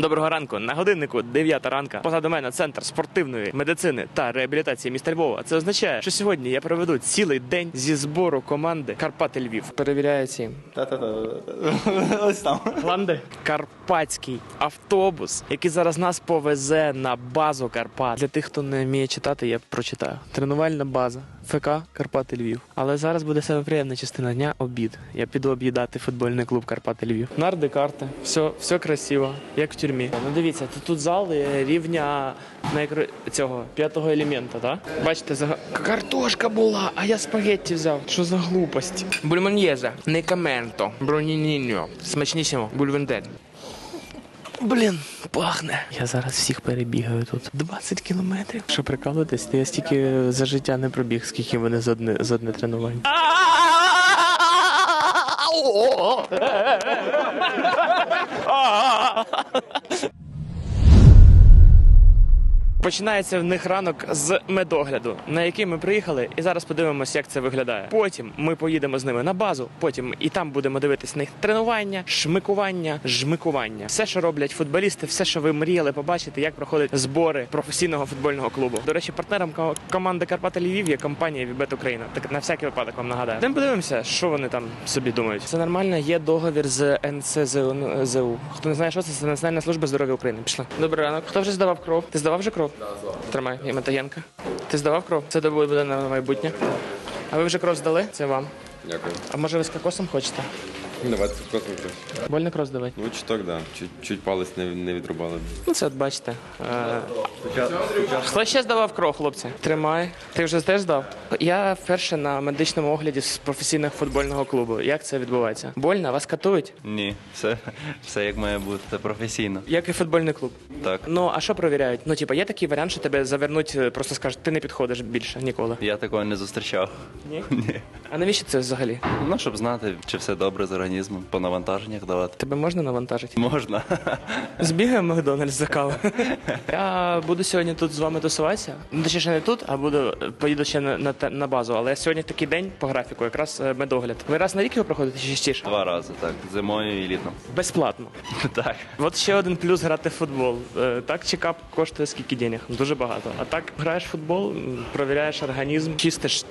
Доброго ранку. На годиннику 9 ранка. Позаду мене центр спортивної медицини та реабілітації міста Львова. Це означає, що сьогодні я проведу цілий день зі збору команди Карпати Львів. Перевіряю ці. Ось там. Гланди. Карпатський автобус, який зараз нас повезе на базу Карпат. Для тих, хто не вміє читати, я прочитаю. Тренувальна база ФК Карпати Львів. Але зараз буде саме приємна частина дня обід. Я піду об'їдати футбольний клуб Карпати Львів. Нарди карти, все, все красиво, як в тюрмі. Ну дивіться, тут, тут зали рівня найкро... цього п'ятого елемента, так? Бачите, за... картошка була, а я спагетті взяв. Що за глупость? Бульмоньєзе, не каменто, бронініньо, смачнісімо, бульвендель. Блін, пахне. Я зараз всіх перебігаю тут. 20 кілометрів. Що прикалуєтесь? Я стільки за життя не пробіг, скільки вони за одне, за одне тренування. Починається в них ранок з медогляду, на який ми приїхали, і зараз подивимося, як це виглядає. Потім ми поїдемо з ними на базу. Потім і там будемо дивитись на їх тренування, шмикування, жмикування. Все, що роблять футболісти, все, що ви мріяли побачити, як проходять збори професійного футбольного клубу. До речі, партнером ко- команди Карпата Львів є компанія Вібет Україна. Так на всякий випадок вам нагадаю. Йдемо подивимося, що вони там собі думають. Це нормально. Є договір з НСЗУ. Хто не знає, що це, це Національна служба здоров'я України. Пішли. Добрий ранок. Хто вже здавав кров? Ти здавав вже кров? Тримай, і Матаєнка. Ти здавав кров? Це буде на майбутнє. А ви вже кров здали? Це вам. Дякую. А може ви з кокосом хочете? Давайте космос. Больно кров здавати? Ну, чуток, да. Чуть, чуть палець не, не відрубали. Ну, це от бачите. Е, Хто ще здавав кров, хлопці? Тримай. Ти вже теж здав? Я вперше на медичному огляді з професійного футбольного клубу. Як це відбувається? Больно? Вас катують? Ні, все, все як має бути це професійно. Як і футбольний клуб. Так. Ну, а що перевіряють? Ну, типа, є такий варіант, що тебе завернуть, е, просто скажуть, ти не підходиш більше ніколи. Я такого не зустрічав. Ні? Ні. А навіщо це взагалі? Ну, щоб знати, чи все добре з організмом, по навантаженнях давати. Тебе можна навантажити? Можна. Збігаємо в Макдональдс за каву. Я буду сьогодні тут з вами тусуватися. Ну, точніше, не тут, а буду поїду ще на, на, те- на базу. Але сьогодні такий день по графіку, якраз е, медогляд. Ви раз на рік його проходите чи частіше? Два рази, так. Зимою і літом. Безплатно. Так. От ще один плюс грати в футбол. Е, Так, чекап коштує скільки денег? Дуже багато. А так граєш в футбол, м, провіряєш організм, чистиш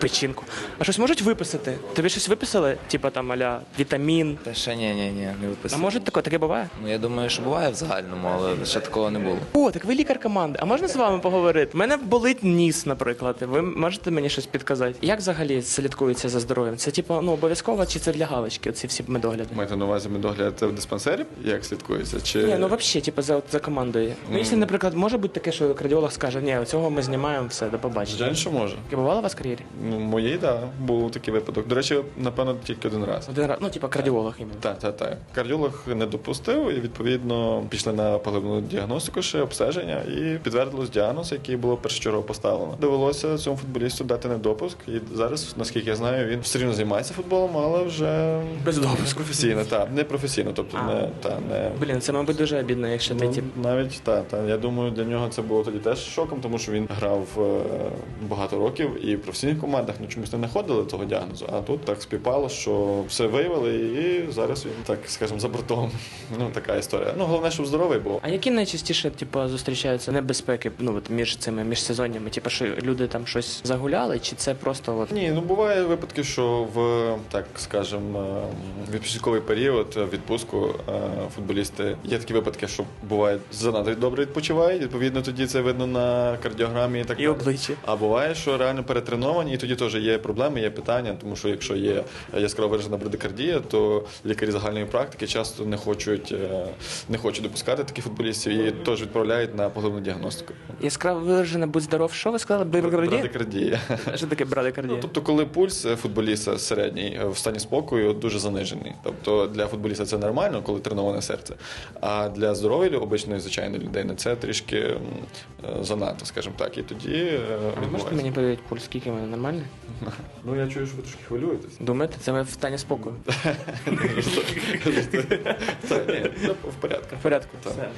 печінку. А щось можуть виписати? Тобі щось виписали? Типа там аля вітамін. Та ще ні, ні, ні, не А може таке, таке буває? Ну я думаю, що буває в загальному, але ще такого не було. О, так ви лікар команди. А можна з вами поговорити? У мене болить ніс, наприклад. Ви можете мені щось підказати? Як взагалі слідкується за здоров'ям? Це типу ну обов'язково чи це для галочки? Ці всі медогляди? Маєте на увазі медогляд в диспансері, як слідкується? Чи Ні, ну взагалі, типу, за, за командою. Ну, якщо, наприклад, може бути таке, що кардіолог скаже, ні, цього ми знімаємо, все, до побачення. Звичайно, що може. Таке бувало у вас в кар'єрі? Ну, моєї, так, да, був такий випадок. До речі, напевно, тільки один раз. Один раз, ну, типу, кардіолог іменно. Так, так, так. Кардіолог не допустив, і відповідно пішли на поглиблену діагностику, ще обстеження, і підтвердилось діагноз, який було першочергово поставлено. Довелося цьому футболісту дати недопуск, і зараз, наскільки я знаю, він все рівно займається футболом, але вже Без допуску. професійно, так, не професійно, тобто не та не. Блін, це, мабуть, дуже обідно, якщо ти, Ну, тип, навіть так, та. я думаю, для нього це було тоді теж шоком, тому що він грав е, багато років і в професійних командах ну, чомусь не знаходили того діагнозу. А тут так співпало, що все виявили, і зараз він так, скажімо, за бортом. Ну така історія. Ну головне, щоб здоровий був. А які найчастіше типу, зустрічаються небезпеки ну, от, між цими міжсезоннями? Типу, що люди там щось загуляли, чи це просто от... Ні, ну буває випадки, що в так скажемо відпочинковий період е, відпустку е, футболісти є такі випадки, що буває занадто добре відпочивають. Відповідно, тоді це видно на кардіограмі і так і обличчя? А буває, що реально перетреновані, і тоді теж є проблеми, є питання, тому що якщо є яскраво виражена брадикардія, то лікарі загальної практики часто не хочуть, е, не хочуть допускати таких футболістів і теж відправляють на поглибну діагностику. Яскраво виражена, будь здоров, що ви сказали? Брадикардія? Брадикардія. Що таке брадикардія? Ну, тобто, коли пульс е, футболіста середній е, в стані спокою дуже занижений. Тобто для футболіста це нормально, коли треноване серце. А для здорової обичної звичайної людини це трішки занадто, скажімо так. І тоді е, Можете мені перевірити пульс, скільки в мене нормальний? Ну я чую, що ви трошки хвилюєтесь. Думаєте, це ми в стані спокою. Ну, в порядку. В порядку.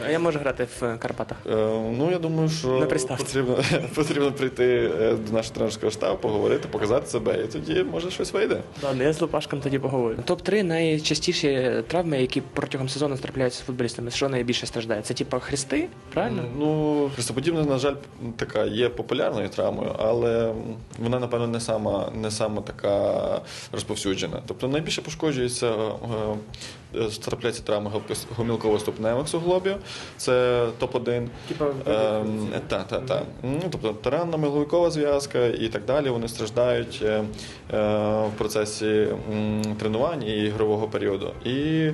А я можу грати в Карпатах. Е, Ну, я думаю, що потрібно, потрібно прийти е, до нашого тренерського штабу, поговорити, показати себе, і тоді може щось вийде. Ладно, я з Лупашком тоді поговорю. Топ-3 найчастіші травми, які протягом сезону трапляються з футболістами. Що найбільше страждає? Це типа хрести, правильно? Ну, хрестоподібна, на жаль, така є популярною травмою, але вона, напевно, не сама, не сама така розповсюджена. Тобто найбільше пошкоджується, е, е, трапляється травма гомілково-ступневих суглобів, це топ-1. Типа Ем, та, та, та. Ну, тобто таранна миловикова зв'язка і так далі. Вони страждають е, е, в процесі тренувань і ігрового періоду. І е,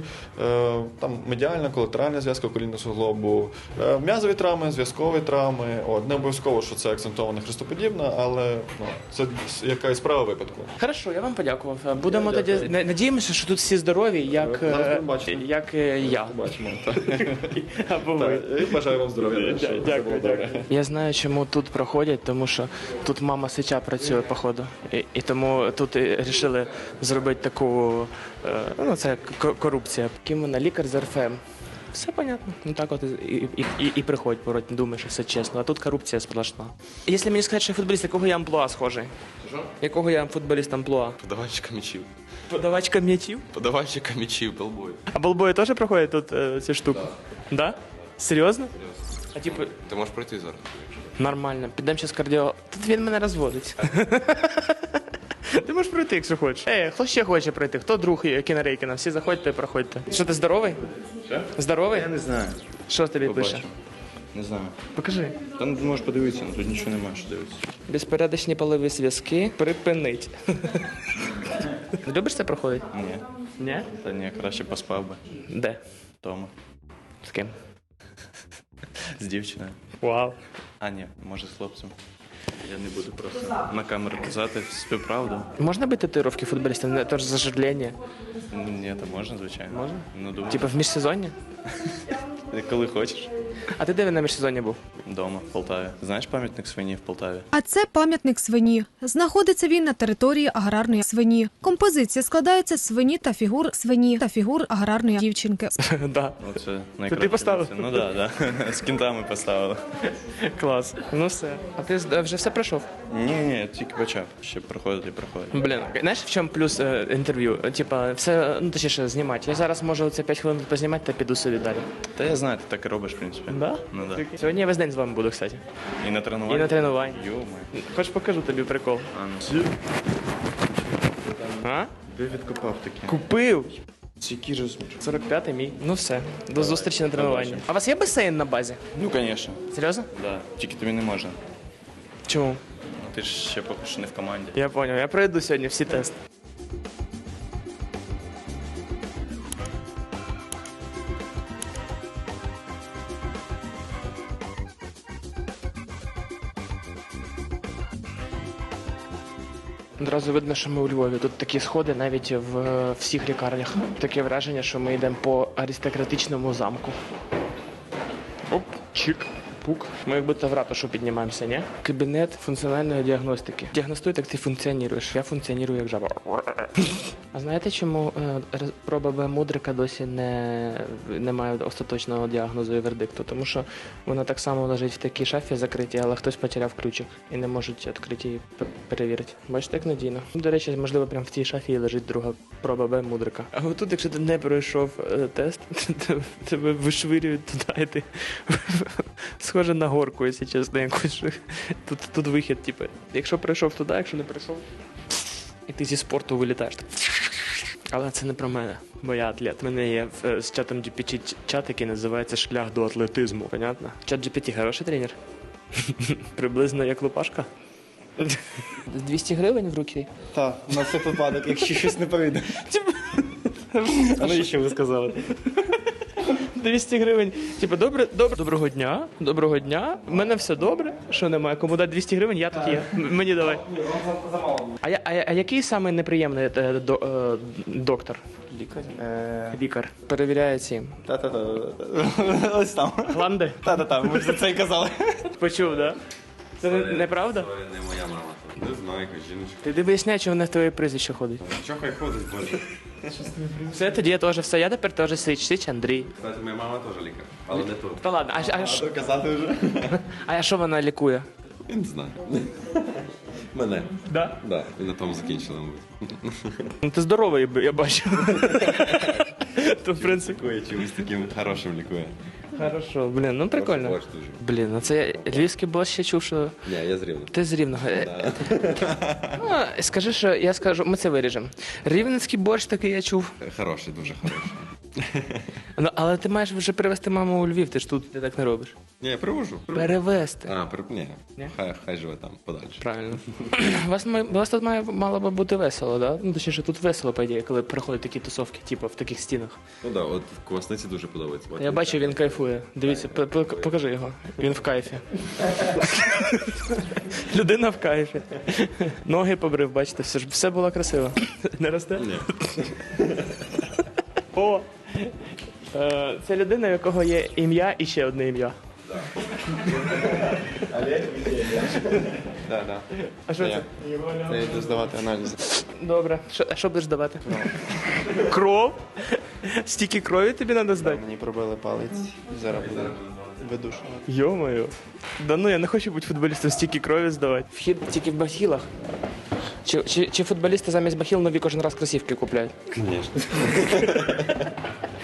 там медіальна, колатеральна зв'язка колінного суглобу, е, м'язові травми, зв'язкові травми. От, не обов'язково, що це акцентована хрестоподібна, але ну, це якась справа випадку. Хорошо, я вам подякував. Будемо Я тоді дякую. на- надіємося, що тут всі здорові, як, е, як е, я. Бачимо. Або ви. І бажаю вам здоров'я. було добре. Я знаю, чому тут проходять, тому що тут мама сича працює, походу. І, і тому тут і рішили зробити таку. е, Ну, це корупція. Ким вона лікар з РФМ. Все понятно. Ну так от і, і, і, і приходь, пороть, не думаєш, що все чесно. А тут корупція сплошна. Якщо мені сказати, що я футболіст, якого я амплуа схожий? Якого я футболіст амплуа? Подавальщика м'ячів. Подавачка м'ячів? Подавальщика м'ячів, болбой. А болбої теж проходять тут е, ці штуки? Да? Серйозно? А типу, Ти можеш пройти зараз. Нормально, підемо зараз кардіо. Тут він мене розводить. Ти можеш пройти, якщо хочеш. Ей, хто ще хоче пройти? Хто друг є, Кінарейкіна? Всі заходьте і проходьте. Що ти здоровий? Здоровий? Я не знаю. Що тобі пише? Не знаю. Покажи. Та ну, можеш подивитися, ну тут нічого немає, що дивитися. Безпередочні полові зв'язки припинить. Любиш це проходити? Ні. Ні? Та ні, краще поспав би Де? вдома. З ким? З дівчиною. Вау. А, ні, може з хлопцем. Я не буду просто на камеру казати всю правду. Можна бити татуїровки футболістів? Не теж заживлення. Ні, то можна, звичайно. Можна? Ну, думаю, Типа в міжсезонні? коли хочеш. А ти де на міжсезонні був? Вдома, в Полтаві. Знаєш пам'ятник свині в Полтаві? А це пам'ятник свині. Знаходиться він на території аграрної свині. Композиція складається з свині та фігур свині та фігур аграрної дівчинки. да. Ну, це найкраще. поставив? місце. Ну так, да, да. з кінтами поставили. Клас. Ну все. А ти з- вже все пройшов? Ні, ні, тільки почав. Ще проходити і проходити. Блін, знаєш, в чому плюс е, інтерв'ю? Типа, все, ну точніше, знімати. Я зараз можу це 5 хвилин познімати та піду собі далі. Та я знаю, ти так і робиш, в принципі. Да? Ну да. Сьогодні я весь день з вами буду, кстати. І на тренуванні. І на тренуванні. Йо-моє. Хоч покажу тобі прикол. А, ну. А? Де відкопав таке? Купив. Який розмір? 45-й мій. Ну все. До зустрічі на тренуванні. А у вас є басейн на базі? Ну, звісно. Серйозно? Да. Тільки тобі не можна. Чому? Ну, Ти ж ще поки що не в команді. Я зрозумів. Я пройду сьогодні всі тести. Одразу видно, що ми у Львові. Тут такі сходи навіть в е, всіх лікарнях. Таке враження, що ми йдемо по аристократичному замку. Оп, чик. Пук. Ми як будто в ратушу піднімаємося, ні? Кабінет функціональної діагностики. Діагностуй, як ти функціонуєш. Я функціоную як жаба. А знаєте, чому е, проба Б мудрика досі не, не має остаточного діагнозу і вердикту? Тому що вона так само лежить в такій шафі закритій, але хтось потеряв ключик і не можуть відкрити і п- перевірити. Бачите, як надійно. До речі, можливо, прямо в цій шафі лежить друга проба Б мудрика. А отут, якщо ти не пройшов е, тест, тебе вишвирюють туди, і ти схоже на горку, якщо чесно, якусь. Тут, тут вихід, типу, якщо прийшов туди, якщо не прийшов, і ти зі спорту вилітаєш. так. Але це не про мене, бо я атлет. У мене є е, з чатом GPT чат, який називається Шлях до атлетизму. Понятно? Чат GPT хороший тренер. Приблизно як Лупашка. 200 гривень в руки. Так, на всяк випадок, якщо щось не повідомить. А навіщо ви сказали? 200 гривень. Типу, добре, добре, доброго дня. Доброго дня. У мене все добре. Що немає? Кому дати 200 гривень, я тут є. М- Мені давай. А, я- а, я- а який саме неприємний е, до, е, доктор? Лікар? Лікар. Перевіряє ці Та-та-та. Ось там. гланди. Та-та-та, ми ж за це й казали. Почув, да? Це не- неправда? Не моя мама. Не знаю, яка жіночка. Ти ти виясняй, чи вона в твоє прізвище ходить. Чого хай ходить, боже? Все, тоді я теж все. Я тепер теж Сич, Сич Андрій. Кстати, моя мама теж лікар, але не тут. Та ладно, а, а, що- Казати вже? а що вона лікує? Я не знаю. Мене. Да? Да, і на тому закінчили, мабуть. Ну ти здоровий, я бачу. То в принципі. Лікує чимось таким хорошим лікує. Хорошо, блін, ну прикольно. Борщ дуже. Блін, ну це я львівський борщ ще чув, що Ні, я з Рівного. ти з рівного. Е, Ну, скажи, що я скажу, ми це виріжемо. Рівненський борщ такий я чув. Хороший, дуже хороший. Ну, але ти маєш вже привезти маму у Львів, ти ж тут ти так не робиш. Ні, я привожу. Перевезти. А, при... ні. Ні? Хай, хай живе там подальше. Правильно. У вас, має- у вас тут має мало би бути весело, да? Ну, точніше, тут весело, по ідеї, коли приходять такі тусовки, типу, в таких стінах. Ну так, да, от квасниці дуже подобається. От Я бачу, він кайфує. Дивіться, п- п- покажи його. Він в кайфі. Людина в кайфі. Ноги побрив, бачите, все ж все було красиво. Не росте? Ні. О! Е, Це людина, у якого є ім'я і ще одне ім'я. Так, так. А що це? Це я йду здавати аналізи. Добре. Що, а що будеш давати? Кров? Стільки крові тобі треба здати? Мені пробили палець зараз буду видушувати. Йо-моє. Да ну я не хочу бути футболістом, стільки крові здавати. Вхід тільки в бахілах. Чи, чи, чи футболісти замість бахіл нові кожен раз кросівки купляють? Звісно.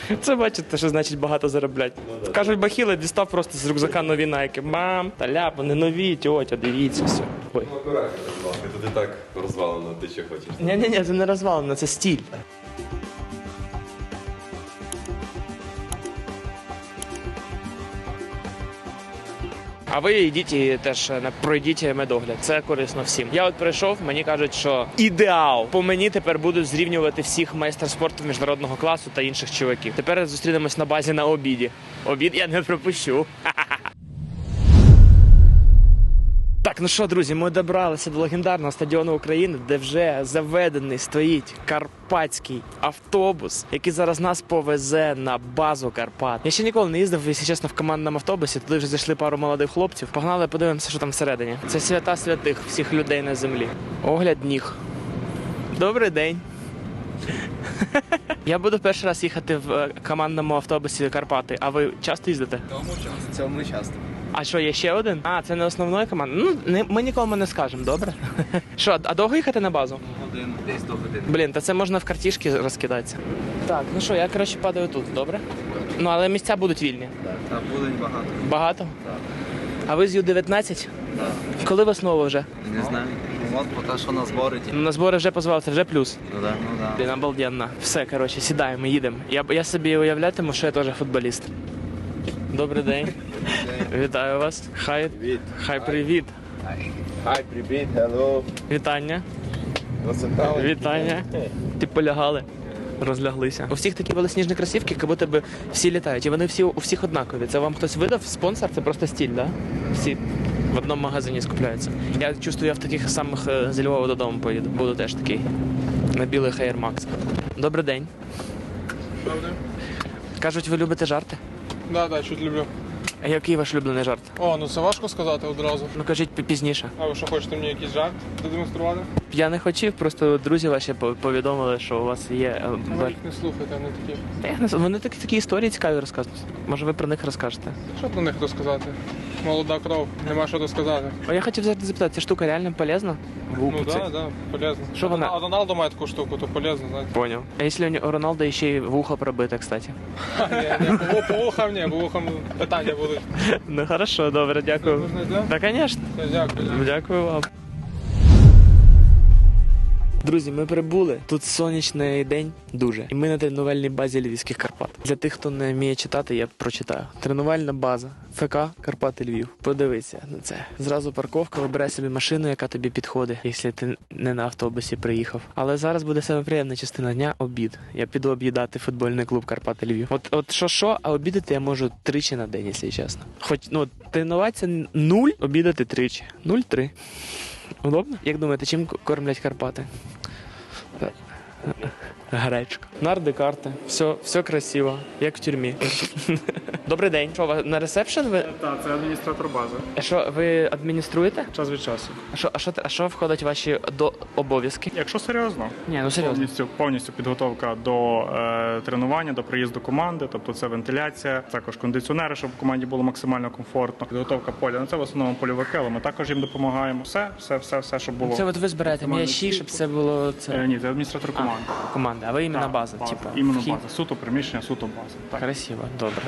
Це бачите, що значить багато зароблять. Кажуть, бахіли дістав просто з рюкзака нові найки. Мам, та ляп, вони нові, тьотя, дивіться все. Ой. Акуратно, будь ласка, тут так розвалено, ти що хочеш. Ні, ні, ні, це не розвалено, це стіль. А ви йдіть і теж е, пройдіть медогляд. Це корисно всім. Я от прийшов, мені кажуть, що ідеал. По мені тепер будуть зрівнювати всіх майстер спорту міжнародного класу та інших чуваків. Тепер зустрінемось на базі на обіді. Обід я не пропущу. Так, ну що, друзі, ми добралися до легендарного стадіону України, де вже заведений стоїть карпатський автобус, який зараз нас повезе на базу Карпат. Я ще ніколи не їздив, якщо чесно, в командному автобусі. Туди вже зайшли пару молодих хлопців. Погнали, подивимося, що там всередині. Це свята святих всіх людей на землі. Огляд ніг. Добрий день. Я буду перший раз їхати в е, командному автобусі Карпати. А ви часто їздите? Цьому часто. А що, є ще один? А, це не основної команди. Ну, не, ми нікому не скажемо, добре? Що, а довго їхати на базу? Годину, десь до години. Блін, та це можна в картішки розкидатися. Так, ну що, я коротше падаю тут, добре? Ну, але місця будуть вільні. Та буде багато. Багато? Так. А ви з Ю-19? Коли ви знову вже? Не знаю. От поки що на збори ті. Ну, на збори вже позвав, це вже плюс. Ну да, ну да. Блін, обалденно. Все, коротше, сідаємо, їдемо. Я, я собі уявлятиму, що я теж футболіст. Добрий день. Вітаю вас. Хай, хай привіт. Хай, привіт, hello. Вітання. Вітання. Ти полягали, розляглися. У всіх такі велосніжні кросівки, як будто би всі літають. І вони всі у всіх однакові. Це вам хтось видав спонсор, це просто стіль, да? Всі в одному магазині скупляються. Я чувствую, я в таких самих е, з Львова додому поїду. Буду теж такий. На білих Air Max. Добрий день. Кажуть, ви любите жарти? Да, да, чуть люблю. А який ваш улюблений жарт? О, ну це важко сказати одразу. Ну кажіть пі- пізніше. А ви що хочете мені якийсь жарт продемонструвати? Я не хотів, просто друзі ваші по- повідомили, що у вас є. е, Ви бар- їх не слухайте, вони такі. Та я не знаю, Вони такі, такі історії цікаві розказують. Може, ви про них розкажете? Що про них розказати? Молода кров, нема що розказати. А я хотів запитати, ця штука реально полезна? В Ну так, да, да, полезно. Що вона- А Роналдо має таку штуку, то полезно, знаєте. Понял. А якщо у Роналда ще й вухо пробите, кстати? Ні, ні, по, вухам ні, по вухам питання будуть. Ну хорошо, добре, дякую. Можна йде? Та, звісно. Дякую. Дякую вам. Друзі, ми прибули. Тут сонячний день дуже. І ми на тренувальній базі Львівських Карпат. Для тих, хто не вміє читати, я прочитаю. Тренувальна база ФК Карпати Львів. Подивися на це. Зразу парковка, вибирай собі машину, яка тобі підходить, якщо ти не на автобусі приїхав. Але зараз буде саме приємна частина дня обід. Я піду об'їдати футбольний клуб Карпати Львів. От, от що що, а обідати я можу тричі на день, якщо чесно. Хоч ну тренуватися нуль, обідати тричі. Нуль-три. Удобно? Як думаєте, чим кормлять Карпати? Гречка. Нарди карти. Все, все красиво, як в тюрмі. Добрий день. Що, ви на ресепшн ви? Так, це адміністратор бази. А Що, ви адмініструєте? Час від часу. А що, а що, а що входить в ваші до обов'язки? Якщо серйозно, Ні, ну серйозно. повністю, повністю підготовка до е, тренування, до приїзду команди, тобто це вентиляція, також кондиціонери, щоб команді було максимально комфортно. Підготовка поля. Ну це в основному польовики, але ми також їм допомагаємо. Все, все, все, все, щоб було. Це от ви збираєте м'ячі, щоб це було Е, це ні, це адміністратор команди. команда, а ви іменно Так, база, типу. Іменно вхід. база. Суто приміщення, суто база. Так. Красиво, добре.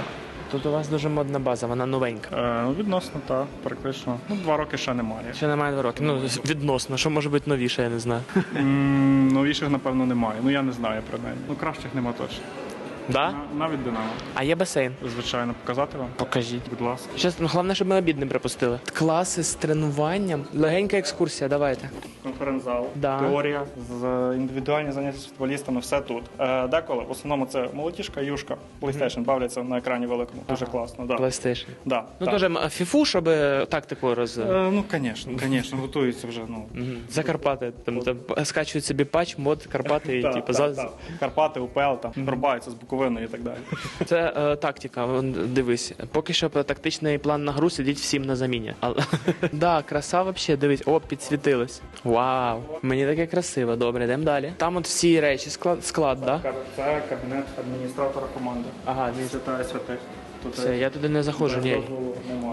Тут у вас дуже модна база, вона новенька. Е, ну, відносно, так, практично. Ну, два роки ще немає. Ще немає два роки. Ну, відносно, що може бути новіше, я не знаю. М, Новіших, напевно, немає. Ну я не знаю принаймні. Ну кращих нема точно. Да? Навіть Динамо. А є басейн. Звичайно, показати вам. Покажіть. Будь ласка. Щас, ну, головне, щоб ми обід не припустили. Класи з тренуванням. Легенька екскурсія, давайте. Конференц-зал, Да. теорія, з індивідуальні заняття з футболістами, все тут. Е, деколи, в основному це молодіжка, юшка, PlayStation бавляться на екрані великому. Дуже класно. Да. PlayStation. Да, Ну так. теж фіфу, щоб е, тактику роз. Е, ну, звісно, звісно, готуються вже. Ну. Мгм. Закарпати. Там, там скачують собі патч, мод Карпати і Так, типу так, за. так. Карпати, УПЛ, там, рубаються з Буковиною і так далі. Це е, тактика. вон, Дивись, поки що про тактичний план на гру сидіть всім на заміні. Але да, краса вообще, дивись, о, підсвітилось. Вау! Мені таке красиво. Добре, йдемо далі. Там от всі речі, склад, склад, да? Це кабінет адміністратора команди. Ага. Святая святих. Все, я туди не заходжу. Ні.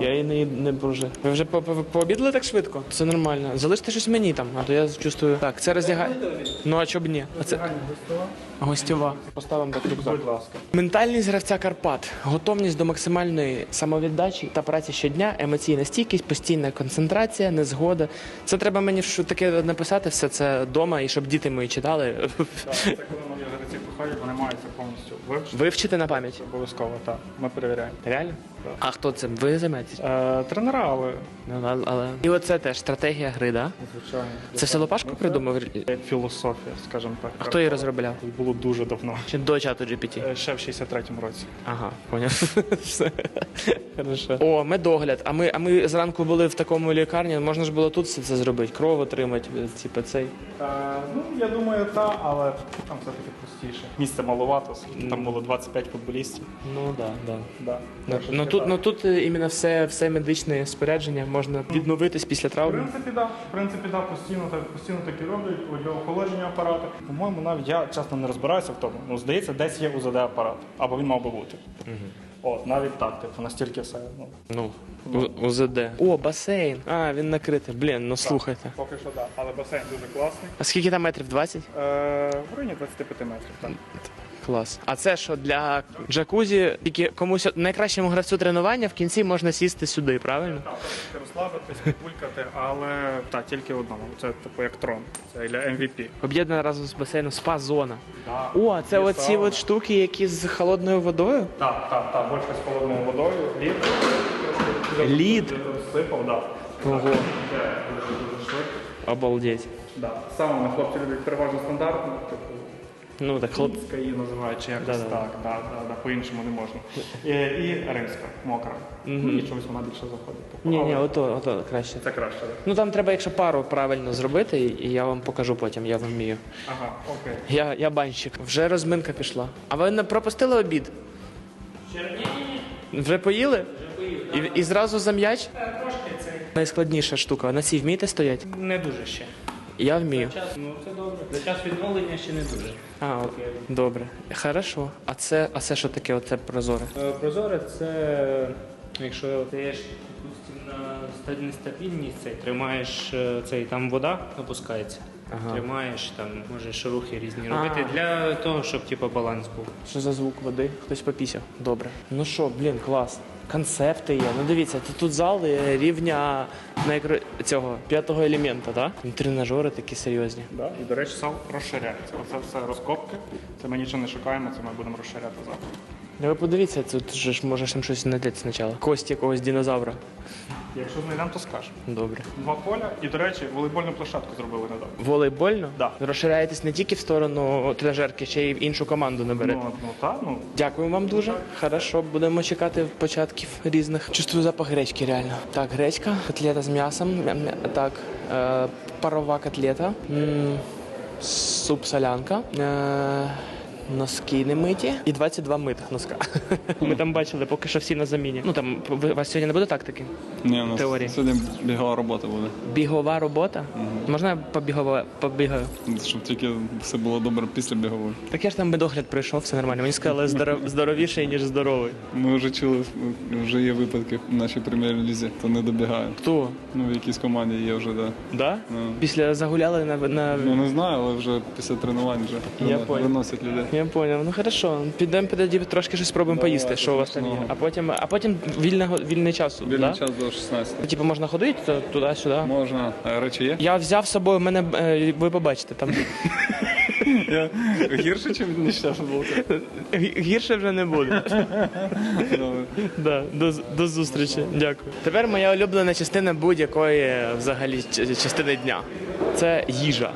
Я і не, не вже. Ви вже по- по- пообідали так швидко? Це нормально. Залиште щось мені там, а то я чувствую. Так, це роздягає. Ну а чоб ні? А це гостьова. Поставимо так рюкзак. Будь ласка. Ментальність гравця Карпат, готовність до максимальної самовіддачі та праці щодня, емоційна стійкість, постійна концентрація, незгода. Це треба мені що таке написати все це вдома і щоб діти мої читали. Так, Це коли вони маються повністю вивчити. Вивчити на пам'ять. Обов'язково, так. Ми перевіряємо. Реально? А хто це? Ви займаєтесь? Е, тренера, але Ну, але- але... І оце теж стратегія гри, да? звичайно. Це все Лопашко придумав? Як філософія, скажімо так. А хто її розробляв? Це було дуже давно. Чи до чату GPT? Е, Ще в 63-му році. Ага, поняв. Все. Хорошо. О, медогляд. А ми, а ми зранку були в такому лікарні, можна ж було тут все це зробити, кров отримати, типу цей. Е, ну, я думаю, так, але там все-таки простіше. Місця маловато, оскільки там було 25 футболістів. Ну да, да. Да. Ну, Ну тут, ну тут е, іменно все, все медичне спорядження можна відновитись після В травми. принципі, да. В принципі, да, постійно так постійно так і роблять для охолодження апарати. По-моєму, навіть я чесно не розбираюся в тому. Ну, здається, десь є УЗД апарат, або він мав би бути. От, навіть так, типу, настільки все. Ну, Ну, У- УЗД. О, басейн. А, він накритий. Блін, ну слухайте. поки що так. Але басейн дуже класний. А скільки там метрів? 20? Е, в районі 25 метрів. Так. Клас. А це що для джакузі, тільки комусь найкращому гравцю тренування в кінці можна сісти сюди, правильно? Так, розслабитись, побулькати, але так, тільки одному. Це типу як трон. Це для MVP. Об'єднана разом з басейном спа-зона. Да. О, а це Є оці сауна. от штуки, які з холодною водою? Так, так, так, бочка з холодною водою, лід. Лід? Сипав, так. Ого. Швидко. Обалдеть. Да. Саме хлопці люблять переважно стандартно, типу Ну так хлоп. Луцька її називають, чи якось Да-да. так, да, да, да, по-іншому не можна. І, і римська, мокра. Ну, і чогось вона більше заходить. Типу. Ні, ні, Але ото, ото краще. Це краще, так? Ну там треба, якщо пару правильно зробити, і і я вам покажу потім, я вмію. Ага, окей. Я, я банщик. Вже розминка пішла. А ви не пропустили обід? Вже поїли? Вже поїли. І, і зразу за м'яч? Трошки це Найскладніша штука. На цій вмієте стояти? не дуже ще. Я вмію. Час, ну це добре. За час відновлення ще не дуже. А, от, добре. Хорошо. А це, а це що таке? Оце прозоре? Е, Прозоре це якщо ти допустим, на ста- нестабільність, цей, тримаєш е, цей, там вода опускається. Ага. Тримаєш, там можеш рухи різні робити А. для того, щоб типу, баланс був. Що за звук води? Хтось попісяв. Добре. Ну що, блін, клас. Концепти є. Ну дивіться, тут, тут зали рівня найкро... цього п'ятого елемента, так? Да? Тренажери такі серйозні. Да. І, до речі, сал розширяється. Оце все розкопки. Це ми нічого не шукаємо, це ми будемо розширяти завтра. Ну, Ви подивіться, тут же ж можеш там щось знайти спочатку. Кость якогось динозавра. Якщо знайдемо, то скажемо. Добре. Два поля. І, до речі, волейбольну площадку зробили недавно. Волейбольно? Да. Розширяєтесь не тільки в сторону тренажерки, ще й в іншу команду наберете. Ну, ну так, ну. Дякую вам дуже. Хорошо, будемо чекати початків різних. Чувствую запах гречки, реально. Так, гречка, котлета з м'ясом. Мя- мя- Так, е, парова котлета. М, суп-солянка, е- носки не миті і 22 митих носка. Ми там бачили, поки що всі на заміні. Ну там ви- у вас сьогодні не буде тактики? Ні, у нас Теорії. сьогодні бігова робота буде. Бігова робота. Можна я побігова побігаю? Щоб тільки все було добре після бігової. Так я ж там медогляд прийшов, все нормально. Мені сказали здоров... здоровіший, ніж здоровий. Ми вже чули, вже є випадки в нашій прем'єр-лізі, то не добігає. Хто? Ну, в якійсь команді є вже, да. Да? Ну. Після загуляли на, на... Ну не знаю, але вже після тренувань вже Я понял. виносять людей. Я поняв. Ну хорошо. Підемо тоді трошки щось спробуємо поїсти, що у вас там є. А потім, а потім вільного вільний час. Вільний да? час до 16. Типу можна ходити то- туди-сюди. Можна. Речі є? Я взяв з собою, мене е, ви побачите там. Я гірше, ніж нічна футболка. Гі- Гірше вже не буде. Добре. Да, до, до зустрічі. Дякую. Тепер моя улюблена частина будь-якої е, взагалі ч- частини дня. Це їжа.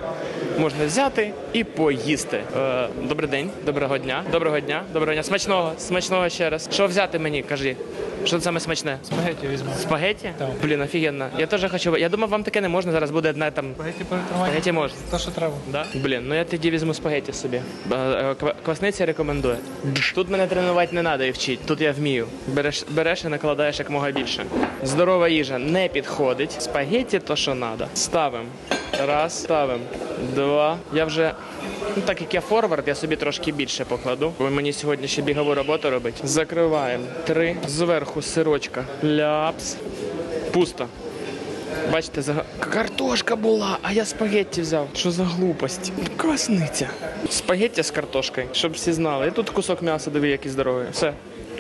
Можна взяти і поїсти. Е, добрий день, доброго дня, доброго дня, доброго дня. Смачного, смачного ще раз. Що взяти мені? Кажи. Що саме смачне? Спагеті візьму. Спагеті? Блін, офігенно. Я теж хочу. Я думав, вам таке не можна. Зараз буде одна там. Спагеті перетримання. Спагеті можна. То, що треба. Да? Блін, ну я тоді візьму спагеті собі. Е, ква- Квасниця рекомендує. Тут мене тренувати не треба і вчити. Тут я вмію. Береш, береш і накладаєш якомога більше. Здорова їжа не підходить. Спагеті то, що треба. Ставимо. Раз, ставимо. Два. Я вже. Ну, так як я форвард, я собі трошки більше покладу. Бо мені сьогодні ще бігову роботу робить. Закриваємо. Три. Зверху сирочка. Ляпс. Пусто. Бачите, за... картошка була, а я спагетті взяв. Що за глупость? Квасниця. Спагетті з картошкою, щоб всі знали. І тут кусок м'яса, диви, який здоровий. Все.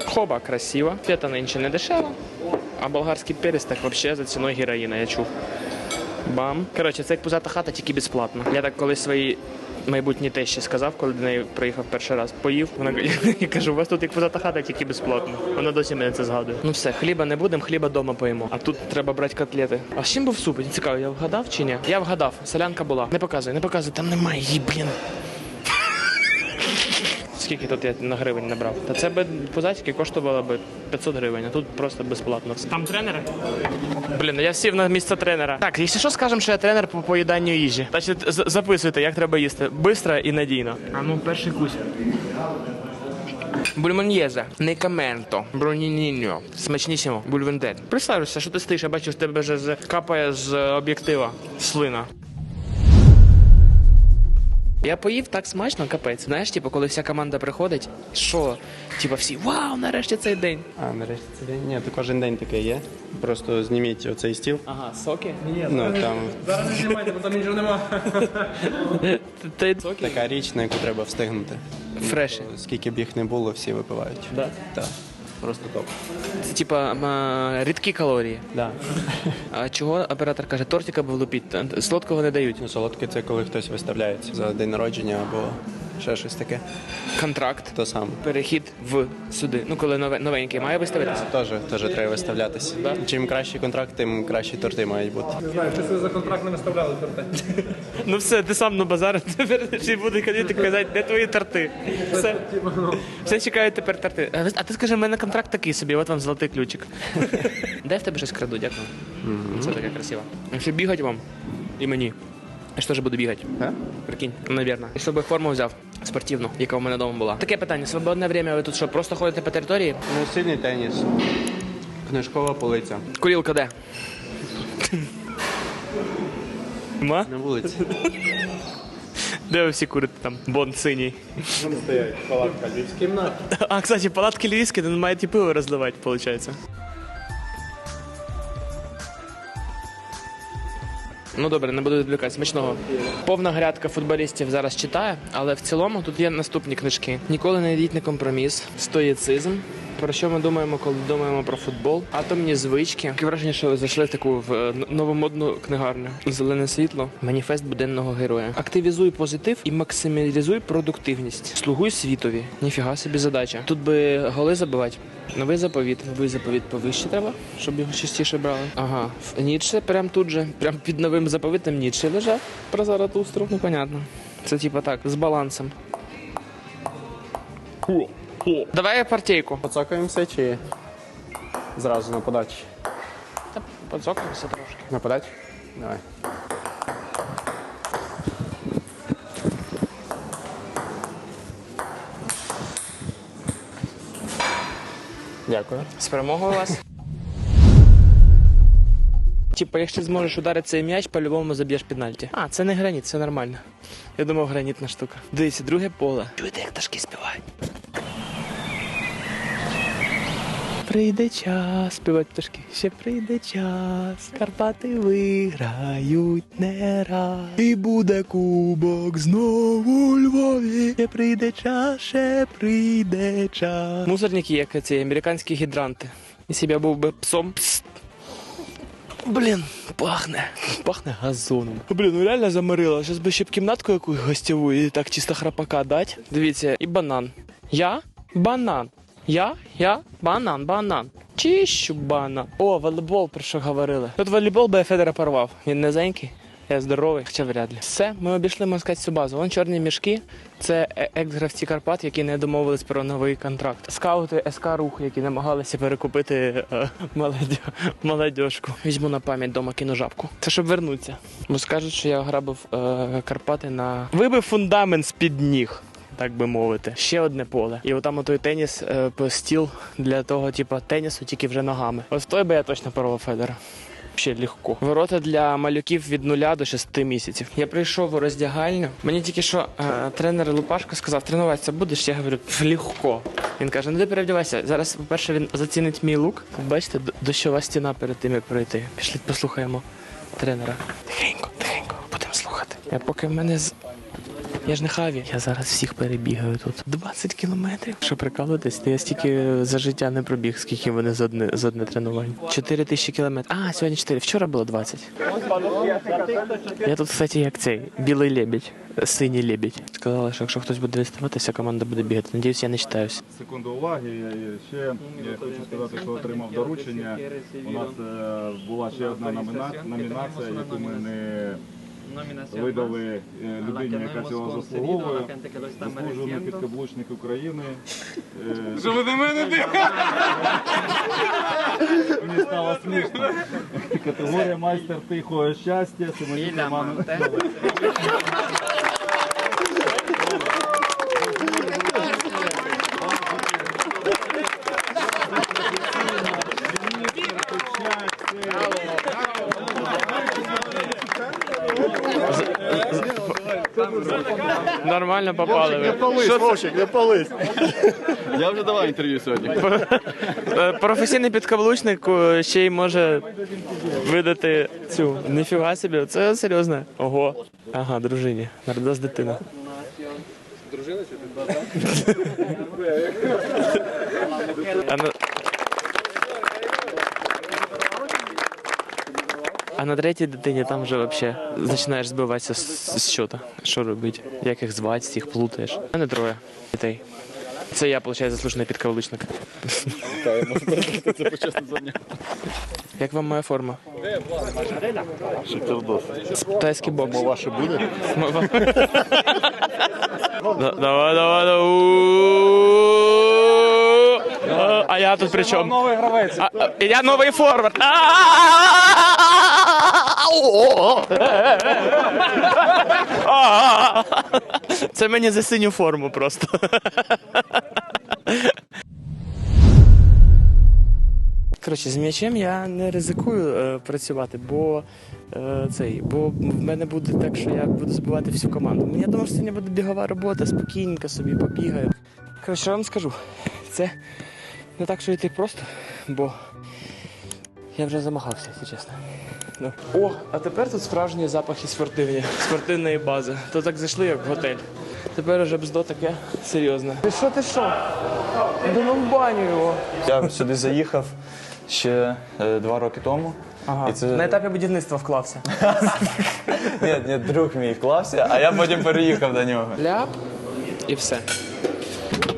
Хоба, красиво. Фета нинче не дешева. А болгарський перець взагалі за ціною героїна, я чув. Бам. Коротше, це як пузата хата, тільки безплатно. Я так колись своїй майбутній тещі сказав, коли до неї приїхав перший раз. Поїв. Вона я кажу, у вас тут як позата хата, тільки безплатно. Вона досі мене це згадує. Ну все, хліба не будемо, хліба дома поїмо. А тут треба брати котлети. А з чим був суп? Цікаво, я вгадав чи ні? Я вгадав. Солянка була. Не показуй, не показуй, там немає її, блін. Скільки тут я на гривень набрав? Та це би позацьки коштувало би 500 гривень, а тут просто безплатно. Там тренери? Блін, я сів на місце тренера. Так, якщо що, скажемо, що я тренер по поїданню їжі. Значить, з- записуйте, як треба їсти. Бистро і надійно. А ну, перший кусь. Бульмоньєзе, некаменто, бронініньо, смачнісімо, бульвендет. Представлюся, що ти стоїш, я бачу, з тебе вже з- капає з об'єктива слина. Я поїв так смачно, капець. Знаєш, типу, коли вся команда приходить, що? Типу всі вау, нарешті цей день. А, нарешті це день. Ні, то кожен день таке є. Просто зніміть оцей стіл. Ага, соки? Ну там Зараз не знімайте, бо там нічого нема. Така річ, на яку треба встигнути. Фреші. Скільки б їх не було, всі випивають. Да? Так. Просто топ. Це типа м, рідкі калорії. Да. А чого оператор каже, тортика був лупіть, солодкого не дають. Ну, солодке це коли хтось виставляється за день народження або ще щось таке. Контракт, То саме. перехід в сюди. Ну, коли нове, новенький має виставитися. Теж, теж треба виставлятися. Чим кращий контракт, тим кращі торти мають бути. Не знаю, чи це за контракт не виставляли торти. Ну все, ти сам на базар тепер ще буде ходити казати, де твої торти. Все, все чекають тепер торти. А, ви- а ти скажи, в мене контракт такий собі, от вам золотий ключик. Дай в тебе щось краду, дякую. Це таке красиво. Якщо бігати вам і мені. Я ж теж буду бігати. Прикинь, навірно. І щоб форму взяв спортивну, яка у мене вдома була. Таке питання: свободне время ви тут що, просто ходите по території? Ну, сильний теніс. Книжкова полиця. Курілка де? Ма? На вулиці. Де ви всі курите там? Бон синій. Там стоять палатка львівська кімната. А, кстати, палатки львівські, тут мають і пиво розливати, виходить. Ну добре, не буду відвлікати. Смачного. Повна грядка футболістів зараз читає, але в цілому тут є наступні книжки. Ніколи не йдіть на компроміс, стоїцизм. Про що ми думаємо, коли думаємо про футбол? Атомні звички. Таке враження, що ви зайшли в таку в е, новомодну книгарню. Зелене світло, маніфест буденного героя. Активізуй позитив і максималізуй продуктивність. Слугуй світові. Ніфіга собі задача. Тут би голи забивати. Новий заповіт. Новий заповіт повище треба, щоб його частіше брали. Ага. В- Ніцше прям тут же, прям під новим заповітом Ніцше лежав про Заратустру. Ну, понятно. Це типа так, з балансом. Давай партійку. Поцокаємося чи зразу на подачі? Та поцокаємося трошки. На подачі? Давай. Дякую. З перемогою вас. Типа, якщо зможеш ударити цей м'яч, по-любому заб'єш пенальті. А, це не граніт, це нормально. Я думав, гранітна штука. Дивіться, друге поле. Чуєте, як пташки співають? Прийде час, співають пташки. Ще прийде час. Карпати виграють не раз. І буде кубок знову у Львові. Ще прийде час, ще прийде час. Мусорники, як ці американські гідранти. Якщо б я був би псом. Пс. Блін, пахне. Пахне газоном. Блін, ну реально заморило. Зараз би ще б кімнатку якусь гостєву і так чисто храпака дать. Дивіться, і банан. Я банан. Я, я, банан, банан. Чищу банан. О, волейбол, про що говорили. Тут волейбол би я Федора порвав. Він низенький. Я здоровий, хоча вряд ли. Все, ми обійшли, можна сказати, базу. Вон чорні мішки. Це е- екс-гравці Карпат, які не домовились про новий контракт. Скаути СК Рух, які намагалися перекупити е, молодь... молодіжку. Візьму на пам'ять дома кину жабку. Це щоб вернутися. Бо скажуть, що я ограбив е, Карпати на вибив фундамент з-під ніг. Так би мовити, ще одне поле. І отам отой теніс е, стіл для того, типу, тенісу, тільки вже ногами. Ось той би я точно порвав Федора. Ще легко. Ворота для малюків від 0 до 6 місяців. Я прийшов у роздягальню. Мені тільки що е, тренер Лупашко сказав, тренуватися будеш? Я говорю, «Пф, легко. Він каже, ну ти перевдівайся. Зараз, по-перше, він зацінить мій лук. Бачите, дощова стіна перед тим, як пройти. Пішли, послухаємо тренера. Тихенько, тихенько, будемо слухати. Я поки в мене з. Я ж не хаві. Я зараз всіх перебігаю тут. 20 кілометрів. Що прикалуєтесь, я стільки за життя не пробіг, скільки вони за одне, за одне тренування. 4 тисячі кілометрів. А, сьогодні 4. Вчора було 20. Я тут, кстати, як цей білий лебідь, синій лебідь. Сказали, що якщо хтось буде виставатися, команда буде бігати. Надіюсь, я не читаюсь. Секунду уваги. Ще я хочу сказати, що отримав доручення. У нас е, була ще одна номіна- номінація, яку ми не видали е, людині, яка цього заслуговує. Заслужений підкаблучник України. Що ви до мене Мені стало смішно. Категорія майстер тихого щастя. Семенюк Роман. Нормально попали ви. пались, Вовчик, не пались. Я вже давав інтерв'ю сьогодні. Е, Професійний підкаблучник е, ще й може видати цю. Ніфіга собі, це серйозно. Ого. Ага, дружині. Народилась дитина. Дружина чи А на... А на третій дитині там вже взагалі починаєш збиватися з, щота. Що робити? Як їх звати, їх плутаєш. У мене троє дітей. Це я, виходить, заслужений підкаблучник. Це. Як вам моя форма? Шикардос. Тайський бокс. Ваше буде? Да- Давай, давай, давай. А, я тут при чому? Новий гравець. Я новий форвард. Це мені за синю форму просто. Коротше, з м'ячем я не ризикую е, працювати, бо е, цей, бо в мене буде так, що я буду збивати всю команду. Ну, Я думав, що сьогодні буде бігова робота, спокійненько собі побігаю. Коротше, я вам скажу, це не так, що йти просто, бо я вже замахався, якщо чесно. Ну. О, а тепер тут справжні запахи спортивні, спортивної бази. То так зайшли, як в готель. Тепер уже бздо таке серйозне. Ти що, ти що? Думав в баню його. Я сюди заїхав ще е, два роки тому. Ага. І це- На етапі будівництва вклався. Ні, ні, друг мій вклався, а я потім переїхав до нього. Ляп і все.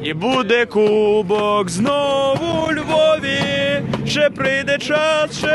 І буде кубок знову у Львові. Ще прийде час, ще